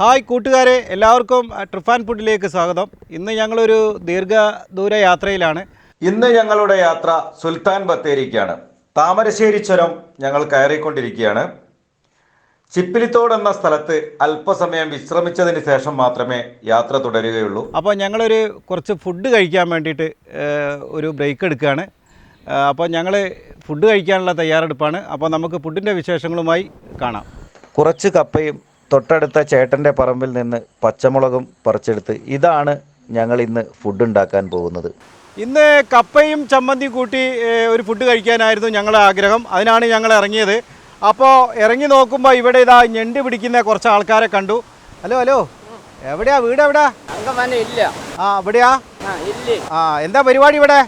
Hi കൂട്ടുകാരെ എല്ലാവർക്കും ട്രിഫാൻ ഫുഡിലേക്ക് സ്വാഗതം. ഇന്ന് ഞങ്ങളൊരു ദീർഘദൂര യാത്രയിലാണ്. ഇന്ന് ഞങ്ങളുടെ യാത്ര സുൽത്താൻ ബത്തേരിക്കാണ്. താമരശ്ശേരി ചുരം ഞങ്ങൾ കയറിക്കൊണ്ടിരിക്കുകയാണ്. ചിപ്പിലിത്തോട് എന്ന സ്ഥലത്ത് അല്പസമയം വിശ്രമിച്ചതിന് ശേഷം മാത്രമേ യാത്ര തുടരുകയുള്ളൂ. അപ്പോൾ ഞങ്ങളൊരു കുറച്ച് ഫുഡ് കഴിക്കാൻ വേണ്ടിയിട്ട് ഒരു ബ്രേക്ക് എടുക്കുകയാണ്. അപ്പോൾ ഞങ്ങൾ ഫുഡ് കഴിക്കാനുള്ള തയ്യാറെടുപ്പാണ്. അപ്പോൾ നമുക്ക് ഫുഡിന്റെ വിശേഷങ്ങളുമായി കാണാം. കുറച്ച് കപ്പയും തൊട്ടടുത്ത ചേട്ടന്റെ പറമ്പിൽ നിന്ന് പച്ചമുളകും പറിച്ചെടുത്ത് ഇതാണ് ഞങ്ങൾ ഇന്ന് ഫുഡ് ഉണ്ടാക്കാൻ പോകുന്നത്. ഇന്ന് കപ്പയും ചമ്മന്തി കൂട്ടി ഒരു ഫുഡ് കഴിക്കാനായിരുന്നു ഞങ്ങളുടെ ആഗ്രഹം. അതിനാണ് ഞങ്ങൾ ഇറങ്ങിയത്. അപ്പോൾ ഇറങ്ങി നോക്കുമ്പോൾ ഇവിടെ ഇതാ ഞെണ്ട് പിടിക്കുന്ന കുറച്ച് ആൾക്കാരെ കണ്ടു. Hello hello. എവിടെയാ വീട് എവിടെയാ അങ്കമാന ഇല്ല. ആ എവിടെയാ ആ ആ എന്താ പരിപാടി ഇവിടെ?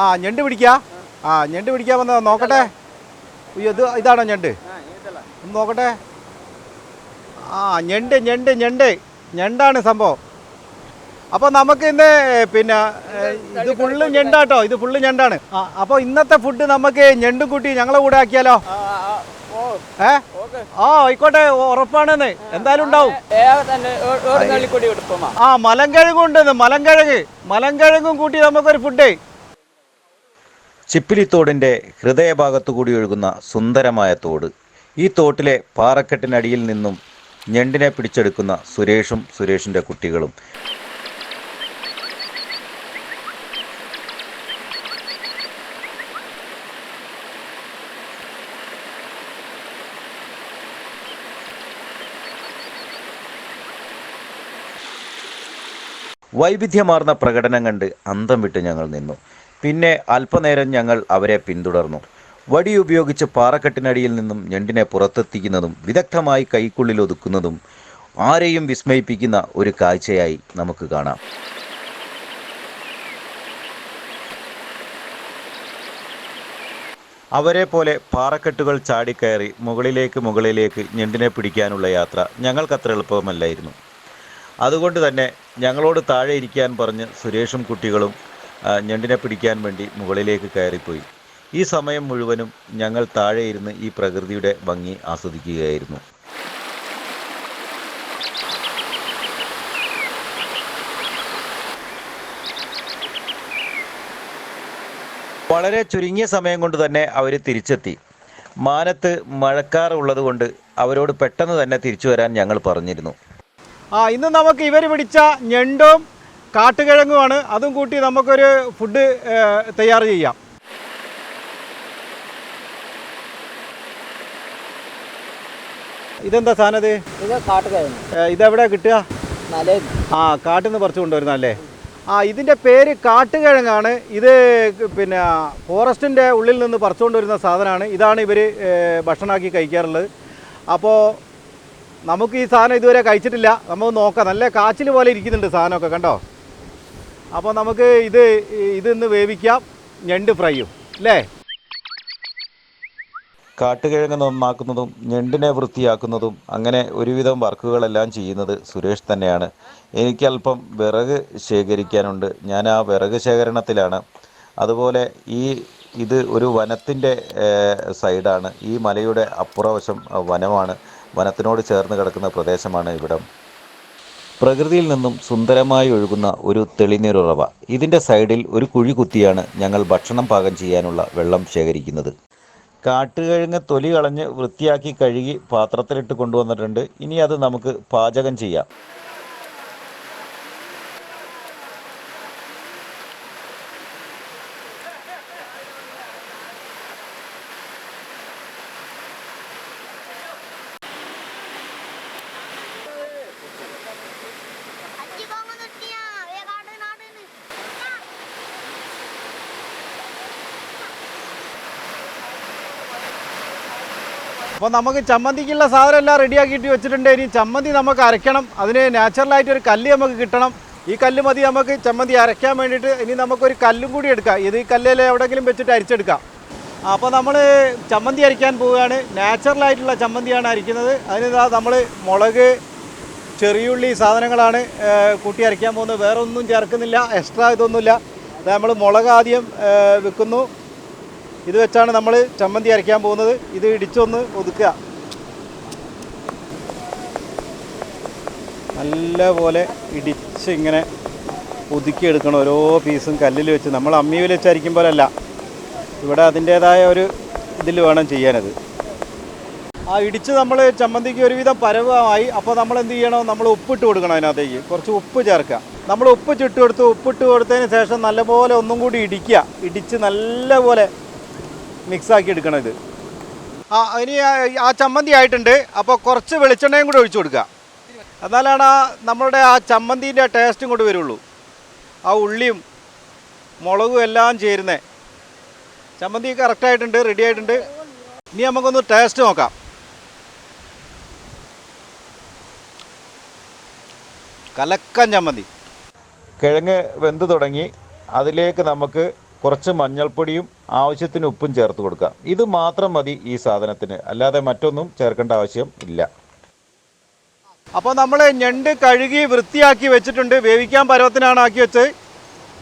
ആ ഞെണ്ട് പിടിക്കാ? ആ ഞെണ്ട് പിടിക്കാൻ വന്നതാ. നോക്കട്ടെ. ഇത് ഇതാണോ ഞണ്ട്? ആ ഇതല്ല. ഒന്ന് നോക്കട്ടെ. ആ ഞണ്ട് ഞണ്ട് ഞണ്ട്. ഞണ്ടാണ് സംഭവം. അപ്പോൾ നമുക്ക് ഇന്ന് പിന്നെ ഇത് ഫുള്ള് ഞണ്ടാട്ടോ. ഇത് ഫുള്ള് ഞണ്ടാണ്. ആ അപ്പോൾ ഇന്നത്തെ ഫുഡ് നമുക്ക് ഞണ്ടും കൂട്ടി ഞങ്ങളെ കൂടെ ആക്കിയാലോ? ഏ? ഓക്കെ. ആ ആയിക്കോട്ടെ ഉറപ്പാണെന്ന്. എന്തായാലും ഉണ്ടാവും. ആ മലങ്കിഴങ്ങും ഉണ്ടെന്ന് മലങ്കിഴങ്ങ് മലങ്കിഴങ്ങും കൂട്ടി നമുക്കൊരു ഫുഡ്. ചിപ്പിലിത്തോടിന്റെ ഹൃദയഭാഗത്തു കൂടി ഒഴുകുന്ന സുന്ദരമായ തോട്. ഈ തോട്ടിലെ പാറക്കെട്ടിനടിയിൽ നിന്നും ഞണ്ടിനെ പിടിച്ചെടുക്കുന്ന സുരേഷും സുരേഷിന്റെ കുട്ടികളും. വൈവിധ്യമാർന്ന പ്രകടനം കണ്ട് അന്തം വിട്ട് ഞങ്ങൾ നിന്നു. പിന്നെ അല്പനേരം ഞങ്ങൾ അവരെ പിന്തുടർന്നു. വടി ഉപയോഗിച്ച് പാറക്കെട്ടിനടിയിൽ നിന്നും ഞണ്ടിനെ പുറത്തെത്തിക്കുന്നതും വിദഗ്ധമായി കൈക്കുള്ളിൽ ഒതുക്കുന്നതും ആരെയും വിസ്മയിപ്പിക്കുന്ന ഒരു കാഴ്ചയായി നമുക്ക് കാണാം. അവരെ പോലെ പാറക്കെട്ടുകൾ ചാടിക്കയറി മുകളിലേക്ക് മുകളിലേക്ക് ഞണ്ടിനെ പിടിക്കാനുള്ള യാത്ര ഞങ്ങൾക്കത്ര എളുപ്പമല്ലായിരുന്നു. അതുകൊണ്ട് തന്നെ ഞങ്ങളോട് താഴെ ഇരിക്കാൻ പറഞ്ഞ് സുരേഷും കുട്ടികളും ഞണ്ടിനെ പിടിക്കാൻ വേണ്ടി മുകളിലേക്ക് കയറിപ്പോയി. ഈ സമയം മുഴുവനും ഞങ്ങൾ താഴെ ഇരുന്ന് ഈ പ്രകൃതിയുടെ ഭംഗി ആസ്വദിക്കുകയായിരുന്നു. വളരെ ചുരുങ്ങിയ സമയം കൊണ്ട് തന്നെ അവർ തിരിച്ചെത്തി. മാനത്ത് മഴക്കാർ ഉള്ളതുകൊണ്ട് അവരോട് പെട്ടെന്ന് തന്നെ തിരിച്ചു വരാൻ ഞങ്ങൾ പറഞ്ഞിരുന്നു. ആ ഇന്ന് നമുക്ക് ഇവർ പിടിച്ച ഞണ്ടും കാട്ടുകിഴങ്ങുമാണ് അതും കൂട്ടി നമുക്കൊരു ഫുഡ് തയ്യാർ ചെയ്യാം. ഇതെന്താ സാധനം ഇത്? ഇത് കാട്ടുകയാണ് ഏ, ഇതെവിടെ കിട്ടുക? ആ കാട്ടിൽ നിന്ന് പറിച്ചു കൊണ്ടുവരുന്നല്ലേ ആ ഇതിന്റെ പേര് കാട്ടുകിഴങ്ങാണ് ഇത് പിന്നെ ഫോറസ്റ്റിന്റെ ഉള്ളിൽ നിന്ന് പറിച്ചുകൊണ്ടുവരുന്ന സാധനമാണ്. ഇതാണ് ഇവർ ഭക്ഷണമാക്കി കഴിക്കാറുള്ളത്. അപ്പോൾ നമുക്ക് ഈ സാധനം ഇതുവരെ കഴിച്ചിട്ടില്ല. നമുക്ക് നോക്കാം. നല്ല കാച്ചിൽ പോലെ ഇരിക്കുന്നുണ്ട് സാധനമൊക്കെ കണ്ടോ? അപ്പോൾ നമുക്ക് ഇത് ഇതിന്ന് വേവിക്കാം. ഞണ്ട് ഫ്രൈയും. അല്ലേ? കാട്ടുകിഴങ്ങ് നന്നാക്കുന്നതും ഞണ്ടിനെ വൃത്തിയാക്കുന്നതും അങ്ങനെ ഒരുവിധം വർക്കുകളെല്ലാം ചെയ്യുന്നത് സുരേഷ് തന്നെയാണ്. എനിക്ക് അല്പം വിറക് ശേഖരിക്കാനുണ്ട്. ഞാൻ ആ വിറക് ശേഖരണത്തിലാണ്. അതുപോലെ ഈ ഇത് ഒരു വനത്തിന്റെ സൈഡാണ്. ഈ മലയുടെ അപ്പുറവശം വനമാണ്. വനത്തിനോട് ചേർന്ന് കിടക്കുന്ന പ്രദേശമാണ് ഇവിടം. പ്രകൃതിയിൽ നിന്നും സുന്ദരമായി ഒഴുകുന്ന ഒരു തെളിനീരുറവ. ഇതിന്റെ സൈഡിൽ ഒരു കുഴി കുത്തിയാണ് ഞങ്ങൾ ഭക്ഷണം പാകം ചെയ്യാനുള്ള വെള്ളം ശേഖരിക്കുന്നത്. കാട്ടുകിഴങ്ങ് തൊലി കളഞ്ഞ് വൃത്തിയാക്കി കഴുകി പാത്രത്തിലിട്ട് കൊണ്ടുവന്നിട്ടുണ്ട്. ഇനി അത് നമുക്ക് പാചകം ചെയ്യാം. അപ്പോൾ നമുക്ക് ചമ്മന്തിക്കുള്ള സാധനം എല്ലാം റെഡിയാക്കിയിട്ട് വെച്ചിട്ടുണ്ട്. ഇനി ചമ്മന്തി നമുക്ക് അരയ്ക്കണം. അതിന് നാച്ചുറലായിട്ട് ഒരു കല്ല് നമുക്ക് കിട്ടണം. ഈ കല്ല് മതി നമുക്ക് ചമ്മന്തി അരയ്ക്കാൻ വേണ്ടിയിട്ട്. ഇനി നമുക്കൊരു കല്ലും കൂടി എടുക്കാം. ഇത് ഈ കല്ലിൽ എവിടെയെങ്കിലും വെച്ചിട്ട് അരിച്ചെടുക്കാം. അപ്പോൾ നമ്മൾ ചമ്മന്തി അരിക്കാൻ പോവുകയാണ്. നാച്ചുറലായിട്ടുള്ള ചമ്മന്തിയാണ് അരിക്കുന്നത് അതിന് നമ്മൾ മുളക് ചെറിയുള്ളി സാധനങ്ങളാണ് കൂട്ടി അരയ്ക്കാൻ പോകുന്നത്. വേറെ ഒന്നും ചേർക്കുന്നില്ല. എക്സ്ട്രാ ഇതൊന്നുമില്ല. നമ്മൾ മുളക് ആദ്യം വെക്കുന്നു. ഇത് വെച്ചാണ് നമ്മൾ ചമ്മന്തി അരയ്ക്കാൻ പോകുന്നത്. ഇത് ഇടിച്ചൊന്ന് ഒതുക്കുക. നല്ലപോലെ ഇടിച്ച് ഇങ്ങനെ ഒതുക്കിയെടുക്കണം ഓരോ പീസും കല്ലിൽ വെച്ച്. നമ്മൾ അമ്മിയിൽ പോലെ പോലല്ല. ഇവിടെ അതിന്റേതായ ഒരു ഇതിൽ വേണം ചെയ്യാനത്. ആ ഇടിച്ച് നമ്മൾ ചമ്മന്തിക്ക് ഒരുവിധം പരവമായി. അപ്പോൾ നമ്മൾ എന്ത് ചെയ്യണം? നമ്മൾ ഉപ്പിട്ട് കൊടുക്കണം അതിനകത്തേക്ക്. കുറച്ച് ഉപ്പ് ചേർക്കുക. നമ്മൾ ഉപ്പ് ചുട്ട് കൊടുത്ത് ഉപ്പിട്ട് കൊടുത്തതിന് ശേഷം നല്ലപോലെ ഒന്നും കൂടി ഇടിക്കുക. ഇടിച്ച് നല്ലപോലെ മിക്സാക്കി എടുക്കണം ഇത് ആ ഇനി ആ- ചമ്മന്തി ആയിട്ടുണ്ട്. അപ്പോൾ കുറച്ച് വെളിച്ചെണ്ണയും കൂടി ഒഴിച്ചു കൊടുക്കുക. എന്നാലാണ് ആ നമ്മളുടെ ആ ചമ്മന്തിന്റെ ടേസ്റ്റും കൂടി വരുള്ളൂ. ആ ഉള്ളിയും മുളകും എല്ലാം ചേരുന്നേ. ചമ്മന്തി കറക്റ്റായിട്ടുണ്ട് റെഡി ആയിട്ടുണ്ട്. ഇനി നമുക്കൊന്ന് ടേസ്റ്റ് നോക്കാം. കലക്കൻ ചമ്മന്തി. കിഴങ്ങ് വെന്ത് തുടങ്ങി. അതിലേക്ക് നമുക്ക് കുറച്ച് മഞ്ഞൾപ്പൊടിയും ആവശ്യത്തിന് ഉപ്പും ചേർത്ത് കൊടുക്കുക. ഇത് മാത്രം മതി ഈ സാധനത്തിന്. അല്ലാതെ മറ്റൊന്നും ചേർക്കേണ്ട ആവശ്യം ഇല്ല. അപ്പോൾ നമ്മൾ ഞണ്ട് കഴുകി വൃത്തിയാക്കി വെച്ചിട്ടുണ്ട്. വേവിക്കാൻ പരുവത്തിനാണ് ആക്കി വെച്ചത്.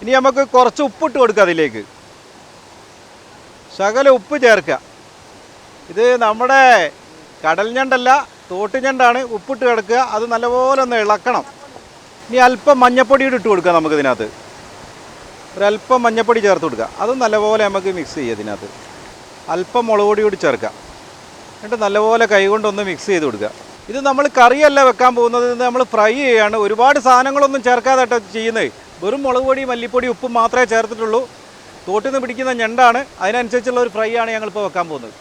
ഇനി നമുക്ക് കുറച്ച് ഉപ്പിട്ട് കൊടുക്കുക അതിലേക്ക്. ശകല ഉപ്പ് ചേർക്കുക. ഇത് നമ്മുടെ കടൽ ഞണ്ടല്ല തോട്ട് ഞണ്ടാണ്. ഉപ്പിട്ട് കിടക്കുക. അത് നല്ലപോലെ ഒന്ന് ഇളക്കണം. ഇനി അല്പം മഞ്ഞപ്പൊടിയുടെ ഇട്ട് കൊടുക്കുക നമുക്ക് ഇതിനകത്ത്. ഒരല്പം മഞ്ഞപ്പൊടി ചേർത്ത് കൊടുക്കുക. അത് നല്ലപോലെ നമുക്ക് മിക്സ് ചെയ്യുക ഇതിനകത്ത്. അല്പം മുളക് പൊടി കൂടി ചേർക്കാം എന്നിട്ട് നല്ലപോലെ കൈകൊണ്ടൊന്ന് മിക്സ് ചെയ്ത് കൊടുക്കുക. ഇത് നമ്മൾ കറിയല്ല വെക്കാൻ പോകുന്നത്. നമ്മൾ ഫ്രൈ ചെയ്യാണ്. ഒരുപാട് സാധനങ്ങളൊന്നും ചേർക്കാതെ ചെയ്യുന്നത്. വെറും മുളക് പൊടി മല്ലിപ്പൊടി ഉപ്പും മാത്രമേ ചേർത്തിട്ടുള്ളൂ. തോട്ടിൽ നിന്ന് പിടിക്കുന്ന ഞണ്ടാണ്. അതിനനുസരിച്ചുള്ള ഒരു ഫ്രൈ ആണ് ഞങ്ങളിപ്പോൾ വെക്കാൻ പോകുന്നത്.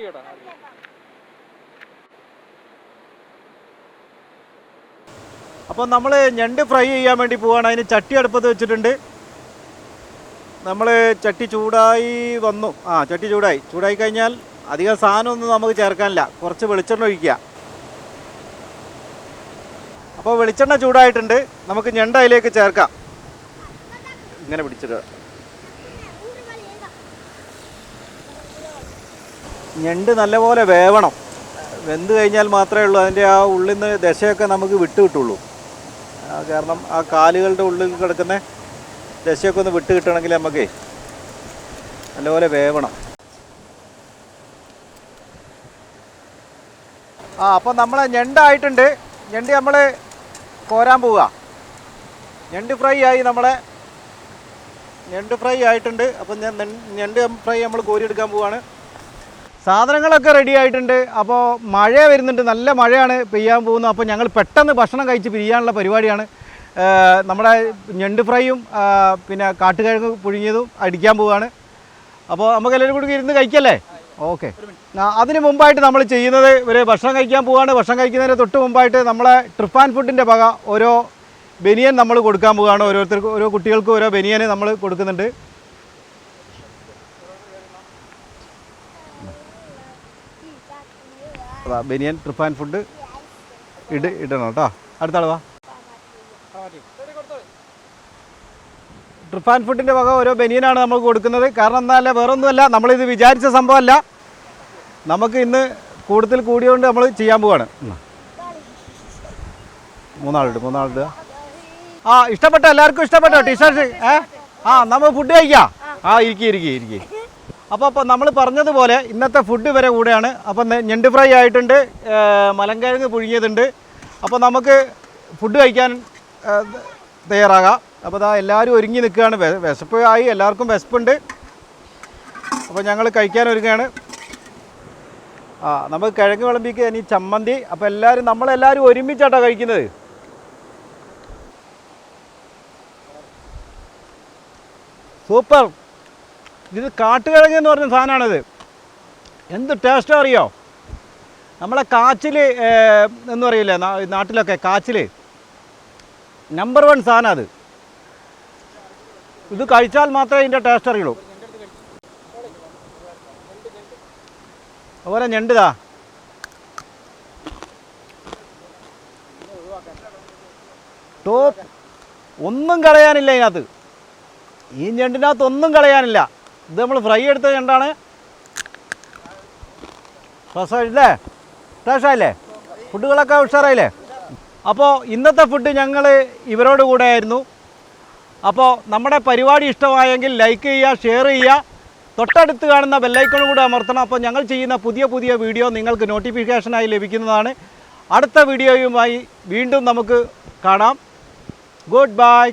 അപ്പോൾ നമ്മൾ ഞണ്ട് ഫ്രൈ ചെയ്യാൻ വേണ്ടി പോവുകയാണ് അതിന് ചട്ടി അടുപ്പത്ത് വെച്ചിട്ടുണ്ട്. നമ്മൾ ചട്ടി ചൂടായി വന്നു. ആ ചട്ടി ചൂടായി. ചൂടായി കഴിഞ്ഞാൽ അധികം സാധനമൊന്നും നമുക്ക് ചേർക്കാനില്ല. കുറച്ച് വെളിച്ചെണ്ണ ഒഴിക്കുക. അപ്പോൾ വെളിച്ചെണ്ണ ചൂടായിട്ടുണ്ട്. നമുക്ക് ഞണ്ട അതിലേക്ക് ചേർക്കാം. ഇങ്ങനെ പിടിച്ചിട്ട് ഞണ്ട് നല്ലപോലെ വേവണം. വെന്ത് കഴിഞ്ഞാൽ മാത്രമേ ഉള്ളൂ. അതിന്റെ ആ ഉള്ളിൽ നിന്ന് ദശയൊക്കെ നമുക്ക് വിട്ടു കിട്ടുള്ളൂ. കാരണം ആ കാലുകളുടെ ഉള്ളിൽ കിടക്കുന്ന ദശയൊക്കെ ഒന്ന് വിട്ട് കിട്ടണമെങ്കിൽ നമുക്ക് നല്ലപോലെ വേവണം. ആ അപ്പം നമ്മളെ ഞണ്ടായിട്ടുണ്ട് ഞണ്ട് നമ്മൾ കോരാൻ പോവുക ഞണ്ട് ഫ്രൈ ആയി നമ്മളെ. ഞണ്ട് ഫ്രൈ ആയിട്ടുണ്ട്. അപ്പം ഞണ്ട് ഫ്രൈ നമ്മൾ കോരിയെടുക്കാൻ പോവാണ്. സാധനങ്ങളൊക്കെ റെഡി ആയിട്ടുണ്ട്. അപ്പോൾ മഴ വരുന്നുണ്ട്. നല്ല മഴയാണ് പെയ്യാൻ പോകുന്നത്. അപ്പോൾ ഞങ്ങൾ പെട്ടെന്ന് ഭക്ഷണം കഴിച്ച് പിരിയാനുള്ള പരിപാടിയാണ്. നമ്മുടെ ഞണ്ട് ഫ്രൈയും പിന്നെ കാട്ടുകിഴങ്ങ് പുഴുങ്ങിയതും അടിക്കാൻ പോവുകയാണ് അപ്പോൾ നമുക്ക് എല്ലാവരും കൂടി ഇരുന്ന് കഴിക്കല്ലേ? ഓക്കെ. അതിന് മുമ്പായിട്ട് നമ്മൾ ചെയ്യുന്നത് ഒരു ഭക്ഷണം കഴിക്കാൻ പോവുകയാണ് ഭക്ഷണം കഴിക്കുന്നതിന് തൊട്ട് മുമ്പായിട്ട് നമ്മളെ ട്രിപ്പ് ആൻഡ് ഫുഡിന്റെ വക ഓരോ ബനിയൻ നമ്മൾ കൊടുക്കാൻ പോവുകയാണ് ഓരോരുത്തർക്ക് ഓരോ കുട്ടികൾക്കും ഓരോ ബനിയൻ നമ്മൾ കൊടുക്കുന്നുണ്ട്. ബനിയൻ ട്രിപ്പ് ആൻഡ് ഫുഡ് ഇട് ഇടണം കേട്ടോ. അടുത്ത ആൾ വാ. ട്രിപ്പ് ആൻഡ് ഫുഡിന്റെ വക ഓരോ ബനിയനാണ് നമ്മൾ കൊടുക്കുന്നത്. കാരണം എന്താ വേറെ ഒന്നുമല്ല നമ്മളിത് വിചാരിച്ച സംഭവമല്ല. നമുക്ക് ഇന്ന് കൂടുതൽ കൂടിയോണ്ട് നമ്മൾ ചെയ്യാൻ പോവാണ്. മൂന്നാളുണ്ട് മൂന്നാളുണ്ട്. ആ ഇഷ്ടപ്പെട്ട എല്ലാവർക്കും ഇഷ്ടപ്പെട്ടോ ടീഷർട്ട് ഏ? ആ നമ്മൾ ഫുഡ് കഴിക്കാം. ആ ഇരിക്കി ഇരിക്കി ഇരിക്കി. അപ്പോൾ അപ്പോൾ നമ്മൾ പറഞ്ഞതുപോലെ ഇന്നത്തെ ഫുഡ് വരെ കൂടെയാണ്. അപ്പം ഞണ്ട് ഫ്രൈ ആയിട്ടുണ്ട് മലങ്കിഴങ്ങ് പുഴുങ്ങിയതുണ്ട്. അപ്പോൾ നമുക്ക് ഫുഡ് കഴിക്കാൻ തയ്യാറാകാം. അപ്പോൾ അതാ എല്ലാവരും ഒരുങ്ങി നിൽക്കുകയാണ്. വിശപ്പ് ആയി എല്ലാവർക്കും വിശപ്പുണ്ട്. അപ്പോൾ ഞങ്ങൾ കഴിക്കാൻ ഒരുങ്ങുകയാണ് ആ നമുക്ക് കിഴങ്ങ് വിളമ്പിക്ക് ഇനി ചമ്മന്തി. അപ്പോൾ എല്ലാവരും നമ്മളെല്ലാവരും ഒരുമിച്ചാട്ടോ കഴിക്കുന്നത്. സൂപ്പർ. ഇത് കാട്ടുകിഴങ്ങ് എന്ന് പറഞ്ഞ സാധനമാണിത്. എന്ത് ടേസ്റ്റാണ് അറിയോ? നമ്മളെ കാച്ചിൽ എന്ന് പറയില്ലേ നാട്ടിലൊക്കെ കാച്ചിൽ നമ്പർ വൺ സാധനം അത്. ഇത് കഴിച്ചാൽ മാത്രമേ ഇതിന്റെ ടേസ്റ്റ് അറിയുള്ളൂ. അതുപോലെ ഞണ്ടിതാ ടോപ്പ് ഒന്നും കളയാനില്ല ഇതിനകത്ത്. ഈ ഞണ്ടിനകത്ത് ഒന്നും കളയാനില്ല. ഇത് നമ്മൾ ഫ്രൈ എടുത്ത ഞണ്ടാണ്. രസമില്ലേ ടേസ്റ്റായില്ലേ ഫുഡുകളൊക്കെ ഉഷാറായില്ലേ? അപ്പോൾ ഇന്നത്തെ ഫുഡ് ഞങ്ങൾ ഇവരോട് കൂടെ ആയിരുന്നു. അപ്പോൾ നമ്മുടെ പരിപാടി ഇഷ്ടമായെങ്കിൽ ലൈക്ക് ചെയ്യുക ഷെയർ ചെയ്യുക. തൊട്ടടുത്ത് കാണുന്ന ബെല്ലൈക്കണും കൂടെ അമർത്തണം. അപ്പോൾ ഞങ്ങൾ ചെയ്യുന്ന പുതിയ പുതിയ വീഡിയോ നിങ്ങൾക്ക് നോട്ടിഫിക്കേഷനായി ലഭിക്കുന്നതാണ്. അടുത്ത വീഡിയോയുമായി വീണ്ടും നമുക്ക് കാണാം. Good bye